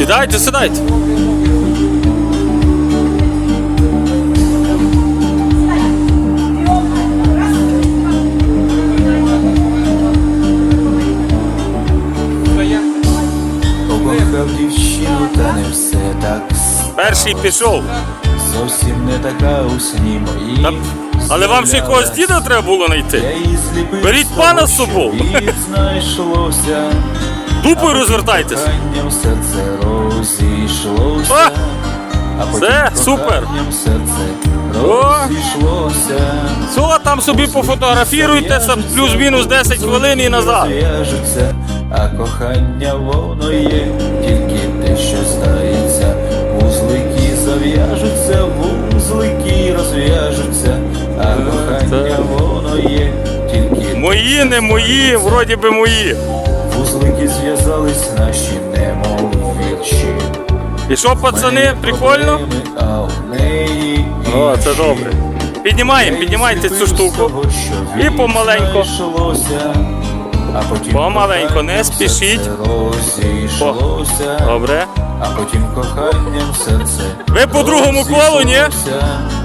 Сідайте, сідайте. Покохав дівчину, та не все так Перший пішов. зовсім не така у сні моїй. Та- Але вам ще якогось діда треба було знайти. Беріть пана з собою. знайшлося. Дупою розвертайтесь. Розійшлося. Це супер. О! Все, там собі пофотографіруйтеся плюс-мінус 10 хвилин і назад. Зв'яжуться, а кохання воно є, тільки те, що здається, вузлики зав'яжуться, вузлики розв'яжуться, а кохання воно є, тільки Мої, не мої, вроді би мої. вузлики зв'язались наші немов вірші. І що, пацани, прикольно? О, це добре. Піднімаємо, піднімайте цю штуку. І помаленько. Помаленько, не спішіть. Добре. А потім коханням серце. Ви по другому колу, ні?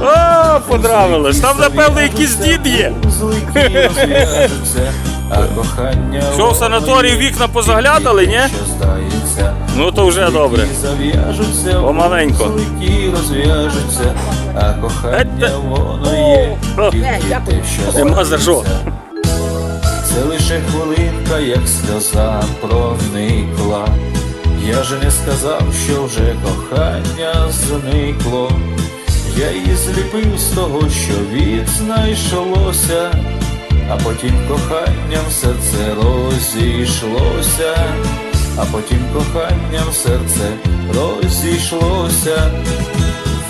О, понравилось. Там, напевно, якийсь дід є. Що, в санаторії вікна позаглядали, ні? Ну то вже добре. Помаленько. а кохання воно є, що Нема за що. Це лише хвилинка, як сльоза проникла. Я же не сказав, що вже кохання зникло. Я її зліпив з того, що від знайшлося, а потім коханням серце розійшлося, а потім коханням серце розійшлося.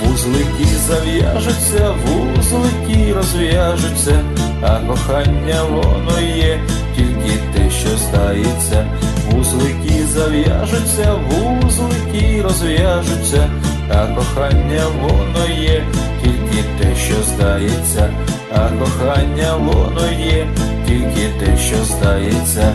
Вузлики зав'яжуться, вузлики розв'яжуться, а кохання воно є, тільки те, що здається. Вузлики зав'яжуться, вузлики розв'яжуться, а кохання воно є, тільки те, що здається, а кохання воно є, тільки те, що здається.